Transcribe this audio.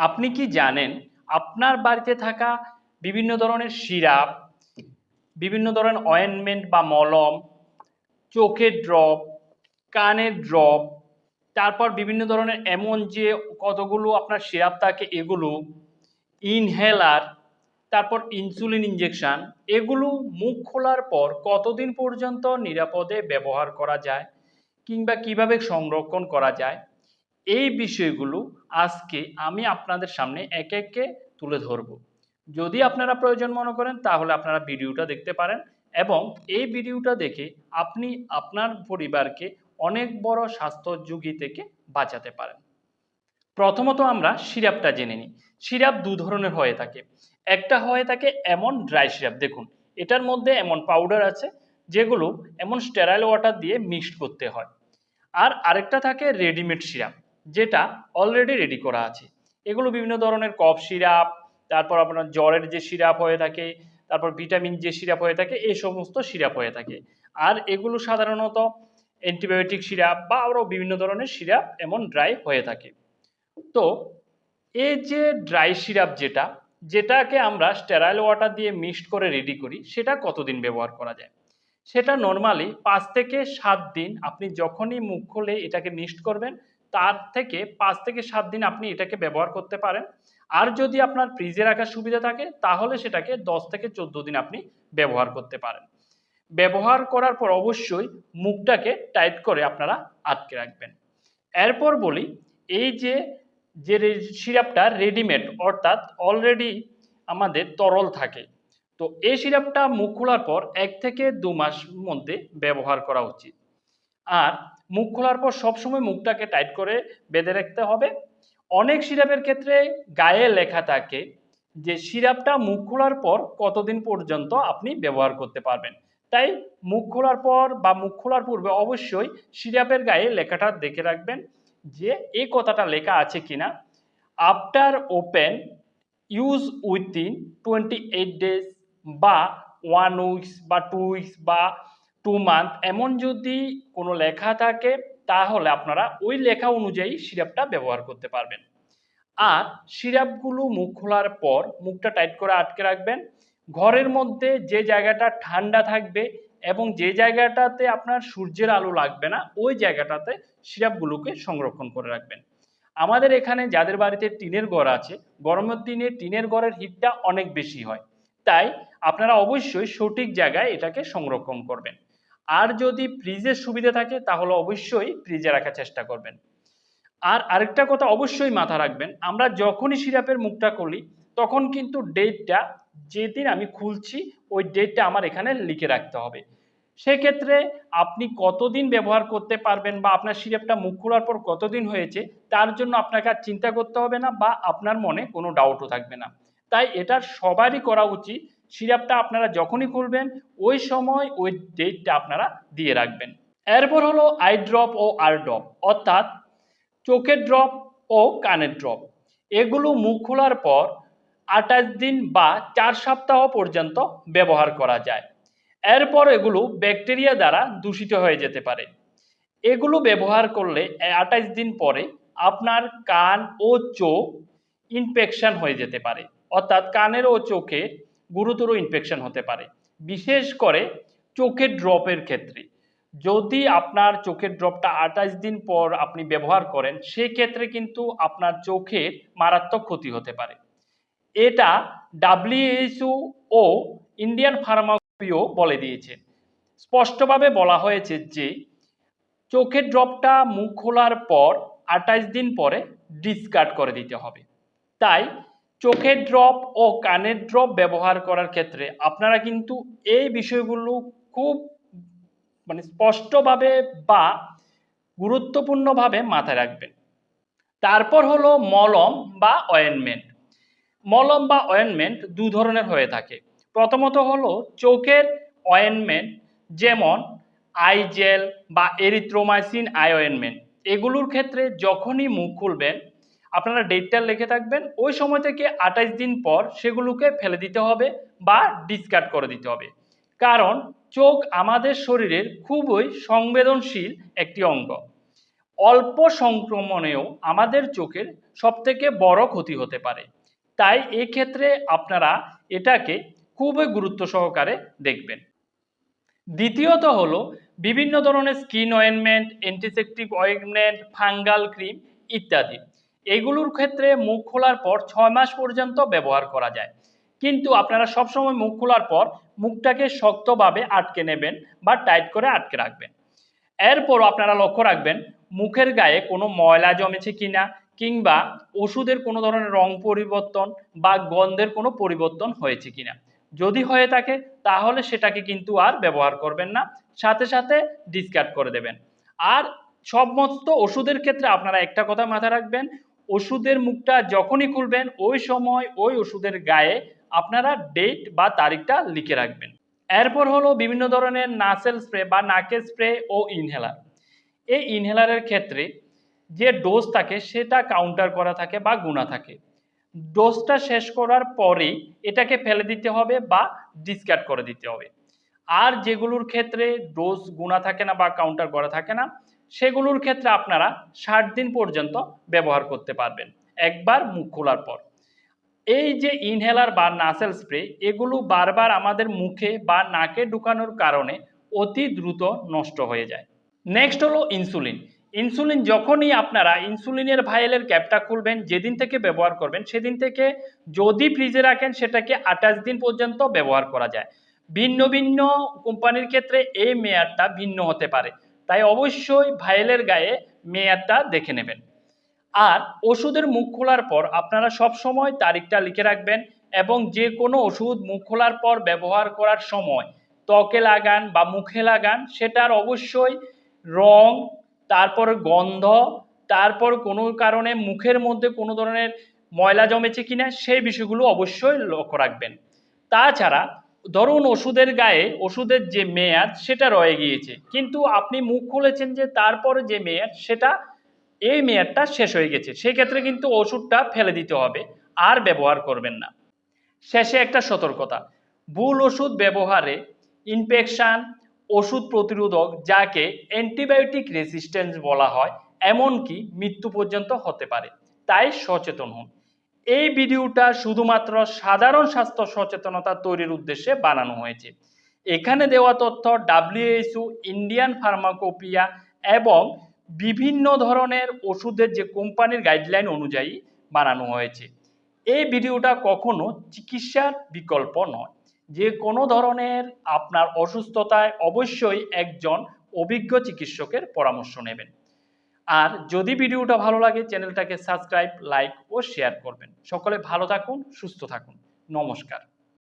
আপনি কি জানেন আপনার বাড়িতে থাকা বিভিন্ন ধরনের সিরাপ, বিভিন্ন ধরনের অয়েনমেন্ট বা মলম, চোখের ড্রপ কানের ড্রপ তারপর বিভিন্ন ধরনের এমন যে কতগুলো আপনার সিরাপ থাকে এগুলো ইনহেলার তারপর ইনসুলিন ইঞ্জেকশন এগুলো মুখ খোলার পর কতদিন পর্যন্ত নিরাপদে ব্যবহার করা যায় কিংবা কীভাবে সংরক্ষণ করা যায়? এই বিষয়গুলো আজকে আমি আপনাদের সামনে একে একে তুলে ধরব। যদি আপনারা প্রয়োজন মনে করেন, তাহলে আপনারা ভিডিওটা দেখতে পারেন এবং এই ভিডিওটা দেখে আপনি আপনার পরিবারকে অনেক বড় স্বাস্থ্য ঝুঁকি থেকে বাঁচাতে পারেন। প্রথমত আমরা সিরাপটা জেনে নিই। সিরাপ দু ধরনের হয়ে থাকে। একটা হয়ে থাকে এমন ড্রাই সিরাপ। দেখুন, এটার মধ্যে এমন পাউডার আছে যেগুলো এমন স্টেরাইল ওয়াটার দিয়ে মিক্সড করতে হয়। আর আরেকটা থাকে রেডিমেড সিরাপ। যেটা অলরেডি রেডি করা আছে। এগুলো বিভিন্ন ধরনের কফ সিরাপ তারপর আপনার জ্বরের যে সিরাপ হয়ে থাকে, তারপর ভিটামিন যে সিরাপ হয়ে থাকে, এই সমস্ত সিরাপ হয়ে থাকে। আর এগুলো সাধারণত অ্যান্টিবায়োটিক সিরাপ বা আরও বিভিন্ন ধরনের সিরাপ এমন ড্রাই হয়ে থাকে। তো এই যে ড্রাই সিরাপ যেটা, যেটাকে আমরা স্টেরাইল ওয়াটার দিয়ে মিক্সড করে রেডি করি, সেটা কতদিন ব্যবহার করা যায়? সেটা নর্মালি পাঁচ থেকে সাত দিন আপনি যখনই মুখ খুলে এটাকে মিক্সড করবেন তার থেকে পাঁচ থেকে সাত দিন আপনি এটাকে ব্যবহার করতে পারেন। আর যদি আপনার ফ্রিজে রাখার সুবিধা থাকে, তাহলে সেটাকে দশ থেকে চোদ্দ দিন আপনি ব্যবহার করতে পারেন। ব্যবহার করার পর অবশ্যই মুখটাকে টাইট করে আপনারা আটকে রাখবেন। এরপর বলি, এই যে যে সিরাপটা রেডিমেড, অর্থাৎ অলরেডি আমাদের তরল থাকে, তো এই সিরাপটা মুখ খোলার পর এক থেকে দু মাস মধ্যে ব্যবহার করা উচিত। আর মুখ খোলার পর সবসময় মুখটাকে টাইট করে বেঁধে রাখতে হবে। অনেক সিরাপের ক্ষেত্রে গায়ে লেখা থাকে যে, সিরাপটা মুখ খোলার পর কতদিন পর্যন্ত আপনি ব্যবহার করতে পারবেন। তাই মুখ খোলার পর বা মুখ খোলার পূর্বে অবশ্যই সিরাপের গায়ে লেখাটা দেখে রাখবেন যে, এই কথাটা লেখা আছে কিনা। After open use within twenty eight days বা ওয়ান উইকস বা টু উইকস বা টু মান্থ এমন যদি কোনো লেখা থাকে, তাহলে আপনারা ওই লেখা অনুযায়ী সিরাপটা ব্যবহার করতে পারবেন। আর সিরাপগুলো মুখ খোলার পর মুখটা টাইট করে আটকে রাখবেন। ঘরের মধ্যে যে জায়গাটা ঠান্ডা থাকবে এবং যে জায়গাটাতে আপনার সূর্যের আলো লাগবে না, ওই জায়গাটাতে সিরাপগুলোকে সংরক্ষণ করে রাখবেন। আমাদের এখানে যাদের বাড়িতে টিনের ঘর আছে, গরমের দিনে টিনের ঘরের হিটটা অনেক বেশি হয়। তাই আপনারা অবশ্যই সঠিক জায়গায় এটাকে সংরক্ষণ করবেন। আর যদি ফ্রিজের সুবিধা থাকে, তাহলে অবশ্যই ফ্রিজে রাখার চেষ্টা করবেন। আর আরেকটা কথা অবশ্যই মাথা রাখবেন, আমরা যখনই সিরাপের মুখটা খুলি, তখন কিন্তু ডেটটা যেদিন আমি খুলছি, ওই ডেটটা আমার এখানে লিখে রাখতে হবে। সেক্ষেত্রে আপনি কতদিন ব্যবহার করতে পারবেন বা আপনার সিরাপটা মুখ খোলার পর কতদিন হয়েছে, তার জন্য আপনাকে আর চিন্তা করতে হবে না বা আপনার মনে কোনো ডাউটও থাকবে না। তাই এটা সবারই করা উচিত সিরাপটা আপনারা যখনই খুলবেন, ওই সময় ওই ডেটটা আপনারা দিয়ে রাখবেন। এরপর হলো আই ড্রপ ও আর ড্রপ অর্থাৎ চোখের ড্রপ ও কানের ড্রপ এগুলো মুখ খোলার পর আঠাশ দিন বা চার সপ্তাহ পর্যন্ত ব্যবহার করা যায়। এরপর এগুলো ব্যাকটেরিয়া দ্বারা দূষিত হয়ে যেতে পারে। এগুলো ব্যবহার করলে আঠাশ দিন পরে আপনার কান ও চোখ ইনফেকশন হয়ে যেতে পারে। অর্থাৎ কানের ও চোখে গুরুতর ইনফেকশন হতে পারে। বিশেষ করে চোখের ড্রপের ক্ষেত্রে। যদি আপনার চোখের ড্রপটা আঠাশ দিন পর আপনি ব্যবহার করেন, সেক্ষেত্রে কিন্তু আপনার চোখের মারাত্মক ক্ষতি হতে পারে। এটা ডাব্লিউএইচও ও ইন্ডিয়ান ফার্মাপিও বলে দিয়েছে। স্পষ্টভাবে বলা হয়েছে যে, চোখের ড্রপটা মুখ খোলার পর আঠাশ দিন পরে ডিসকার্ড করে দিতে হবে। তাই চোখের ড্রপ ও কানের ড্রপ ব্যবহার করার ক্ষেত্রে আপনারা কিন্তু এই বিষয়গুলো খুব মানে স্পষ্টভাবে বা গুরুত্বপূর্ণভাবে মাথায় রাখবেন। তারপর হলো মলম বা অয়েনমেন্ট মলম বা অয়েনমেন্ট দু ধরনের হয়ে থাকে। প্রথমত হলো চোখের অয়েনমেন্ট যেমন আইজেল বা এরিথ্রোমাইসিন আই অয়েনমেন্ট এগুলোর ক্ষেত্রে যখনই মুখ খুলবেন আপনারা ডেটটা লিখে থাকবেন। ওই সময় থেকে আঠাশ দিন পর সেগুলোকে ফেলে দিতে হবে বা ডিসকার্ড করে দিতে হবে। কারণ চোখ আমাদের শরীরের খুবই সংবেদনশীল একটি অঙ্গ। অল্প সংক্রমণেও আমাদের চোখের সবথেকে বড় ক্ষতি হতে পারে। তাই এই ক্ষেত্রে আপনারা এটাকে খুবই গুরুত্ব সহকারে দেখবেন। দ্বিতীয়ত হলো বিভিন্ন ধরনের skin ointment antiseptic ointment fungal cream ইত্যাদি। এগুলোর ক্ষেত্রে মুখ খোলার পর ছয় মাস পর্যন্ত ব্যবহার করা যায়। কিন্তু আপনারা সবসময় মুখ খোলার পর মুখটাকে শক্তভাবে আটকে নেবেন বা টাইট করে আটকে রাখবেন। এরপরও আপনারা লক্ষ্য রাখবেন, মুখের গায়ে কোনো ময়লা জমেছে কিনা কিংবা ওষুধের কোনো ধরনের রং পরিবর্তন বা গন্ধের কোনো পরিবর্তন হয়েছে কিনা। যদি হয়ে থাকে, তাহলে সেটাকে কিন্তু আর ব্যবহার করবেন না। সাথে সাথে ডিসকার্ড করে দেবেন। আর সমস্ত ওষুধের ক্ষেত্রে আপনারা একটা কথা মাথায় রাখবেন ওষুধের মুখটা যখনই খুলবেন, ওই সময় ওই ওষুধের গায়ে আপনারা ডেট বা তারিখটা লিখে রাখবেন। এরপর হলো বিভিন্ন ধরনের নাসেল স্প্রে বা নাকের স্প্রে ও ইনহেলার এই ইনহেলারের ক্ষেত্রে যে ডোজ থাকে, সেটা কাউন্টার করা থাকে বা গুণা থাকে। ডোজটা শেষ করার পরেই এটাকে ফেলে দিতে হবে বা ডিসকার্ড করে দিতে হবে। আর যেগুলোর ক্ষেত্রে ডোজ গুণা থাকে না বা কাউন্টার করা থাকে না সেগুলোর ক্ষেত্রে আপনারা ষাট দিন পর্যন্ত ব্যবহার করতে পারবেন। একবার মুখ খোলার পর। এই যে ইনহেলার বা নাসেল স্প্রে এগুলো বারবার আমাদের মুখে বা নাকে ঢুকানোর কারণে অতি দ্রুত নষ্ট হয়ে যায়। নেক্সট হলো ইনসুলিন ইনসুলিন যখনই আপনারা ইনসুলিনের ভাইলের ক্যাপটা খুলবেন, যেদিন থেকে ব্যবহার করবেন, সেদিন থেকে যদি ফ্রিজে রাখেন, সেটাকে আঠাশ দিন পর্যন্ত ব্যবহার করা যায়। ভিন্ন ভিন্ন কোম্পানির ক্ষেত্রে এই মেয়াদটা ভিন্ন হতে পারে। তাই অবশ্যই ভাইলের গায়ে মেয়াদটা দেখে নেবেন। আর ওষুধের মুখ খোলার পর আপনারা সব সময় তারিখটা লিখে রাখবেন এবং যে কোনো ওষুধ মুখ খোলার পর ব্যবহার করার সময় ত্বকে লাগান বা মুখে লাগান, সেটার অবশ্যই রং, তারপর গন্ধ, তারপর কোনো কারণে মুখের মধ্যে কোনো ধরনের ময়লা জমেছে কিনা সেই বিষয়গুলো অবশ্যই লক্ষ্য রাখবেন। তাছাড়া ধরুন ওষুধের গায়ে ওষুধের যে মেয়াদ, সেটা রয়ে গিয়েছে। কিন্তু আপনি মুখ খুলেছেন যে তারপরে যে মেয়াদ, সেটা এই মেয়াদটা শেষ হয়ে গেছে। সেক্ষেত্রে কিন্তু ওষুধটা ফেলে দিতে হবে, আর ব্যবহার করবেন না। শেষে একটা সতর্কতা। ভুল ওষুধ ব্যবহারে ইনফেকশন, ওষুধ প্রতিরোধক, যাকে অ্যান্টিবায়োটিক রেসিস্ট্যান্স বলা হয়, এমনকি মৃত্যু পর্যন্ত হতে পারে। তাই সচেতন হন। এই ভিডিওটা শুধুমাত্র সাধারণ স্বাস্থ্য সচেতনতা তৈরির উদ্দেশ্যে বানানো হয়েছে। এখানে দেওয়া তথ্য ডাব্লিউএইচও, ইন্ডিয়ান ফার্মাকোপিয়া এবং বিভিন্ন ধরনের ওষুধের যে কোম্পানির গাইডলাইন অনুযায়ী বানানো হয়েছে। এই ভিডিওটা কখনো চিকিৎসার বিকল্প নয়। যে কোনো ধরনের আপনার অসুস্থতায় অবশ্যই একজন অভিজ্ঞ চিকিৎসকের পরামর্শ নেবেন। আর যদি ভিডিওটা ভালো লাগে, চ্যানেলটাকে সাবস্ক্রাইব, লাইক ও শেয়ার করবেন। সকলে ভালো থাকুন, সুস্থ থাকুন। নমস্কার।